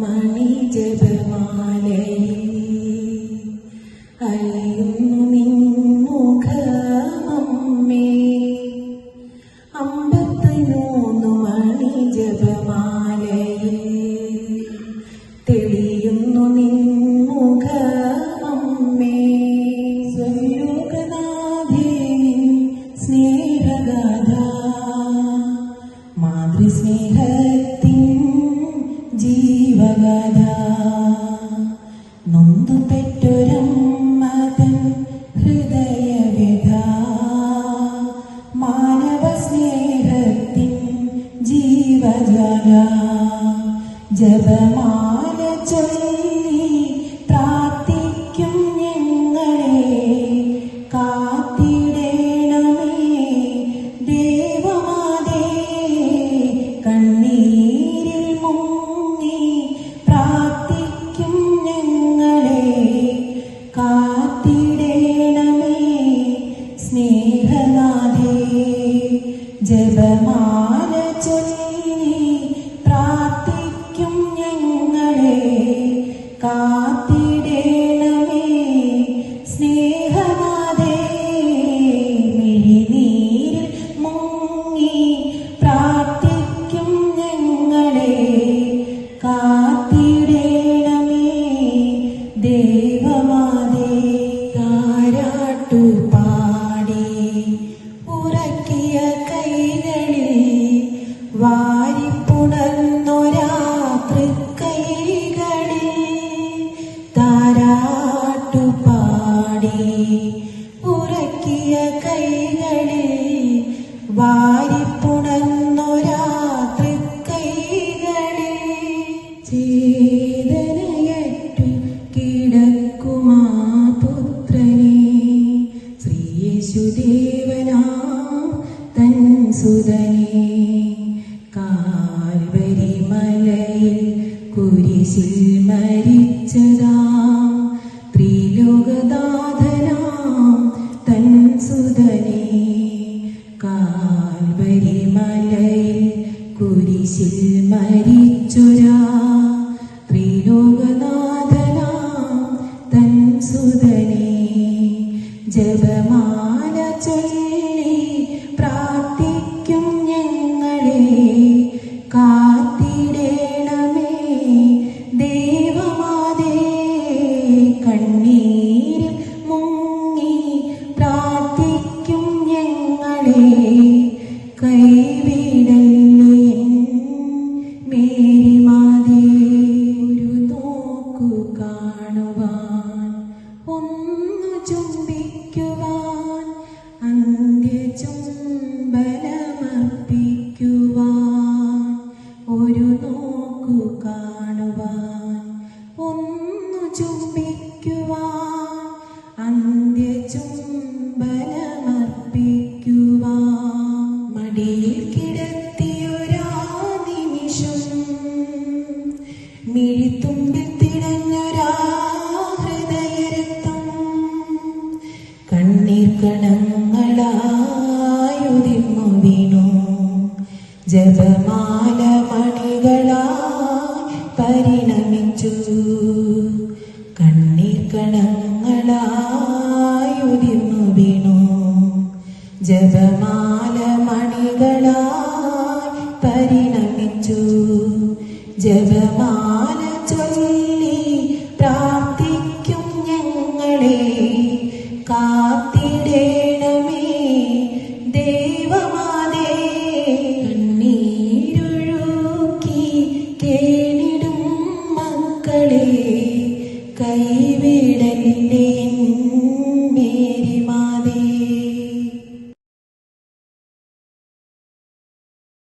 my തിരകഥ നൊന്തു പെറ്റൊരമ്മതൻ ഹൃദയവിധ മാനവ സ്നേഹത്തിൻ ജീവജല. ജപമാല ചൊല്ല ജപമാല ചൊല്ലി പ്രാർത്ഥിക്കും ഞങ്ങളെ. കാത്തിടേണമേ ശ്രീയേശുദേവനാ തൻ സുതനെ. കാൽവരി മലയിൽ കുരിശിൽ മരിച്ചതാം. ത്രിലോകനാഥനാം തൻ സുതനെ. കാൽവരി മലയിൽ കുരിശിൽ മരിച്ചൊരാ. ത്രിലോകനാഥനാം തൻ സുതനെ. ജപമാല to me. ജപമാല മണികളായി പരിണമിച്ചു ജപമാല ചൊല്ലി പ്രാർത്ഥിക്കും ഞങ്ങളെ. കാത്തിടേണമേ ദേവമാതേ. കണ്ണീരൊഴുക്കി കേണിടും മക്കളെ. കൈവിടല്ലേ